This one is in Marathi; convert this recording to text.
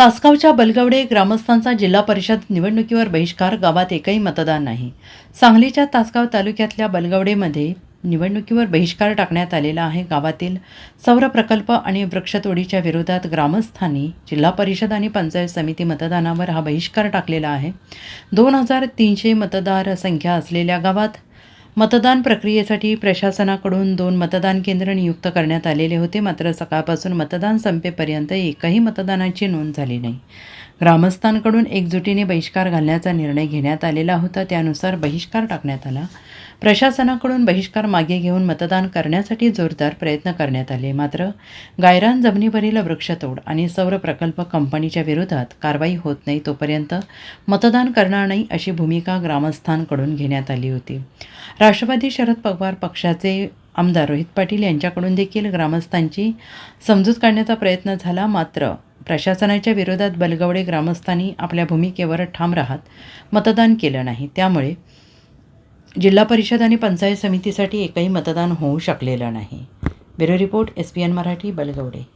तासगावच्या बलगवडे ग्रामस्थांचा जिल्हा परिषद निवडणुकीवर बहिष्कार गावात एकही मतदान नाही. सांगलीच्या तासगाव तालुक्यातल्या बलगवडेमध्ये निवडणुकीवर बहिष्कार टाकण्यात आलेला आहे. गावातील सौर प्रकल्प आणि वृक्षतोडीच्या विरोधात ग्रामस्थांनी जिल्हा परिषद आणि पंचायत समिती मतदानावर हा बहिष्कार टाकलेला आहे. दोन हजार तीनशे मतदार संख्या असलेल्या गावात मतदान प्रक्रियेसाठी प्रशासनाकडून दोन मतदान केंद्र नियुक्त करण्यात आलेले होते. मात्र सकाळपासून मतदान संपेपर्यंत एकही मतदानाची नोंद झाली नाही. ग्रामस्थांकडून एकजुटीने बहिष्कार घालण्याचा निर्णय घेण्यात आलेला होता. त्यानुसार बहिष्कार टाकण्यात आला. प्रशासनाकडून बहिष्कार मागे घेऊन मतदान करण्यासाठी जोरदार प्रयत्न करण्यात आले. मात्र गायरान जमिनीवरील वृक्षतोड आणि सौर प्रकल्प कंपनीच्या विरोधात कारवाई होत नाही तोपर्यंत मतदान करणार नाही अशी भूमिका ग्रामस्थांकडून घेण्यात आली होती. राष्ट्रवादी शरद पवार पक्षाचे आमदार रोहित पाटील यांच्याकडून देखील ग्रामस्थांची समजूत काढण्याचा प्रयत्न झाला. मात्र प्रशासनाच्या विरोधात बलगवडे ग्रामस्थांनी आपल्या भूमिकेवर ठाम राहत मतदान केलं नाही. त्यामुळे जिल्हा परिषद आणि पंचायत समितीसाठी एकही मतदान होऊ शकलेलं नाही. Bureau report S P N Marathi Balgawade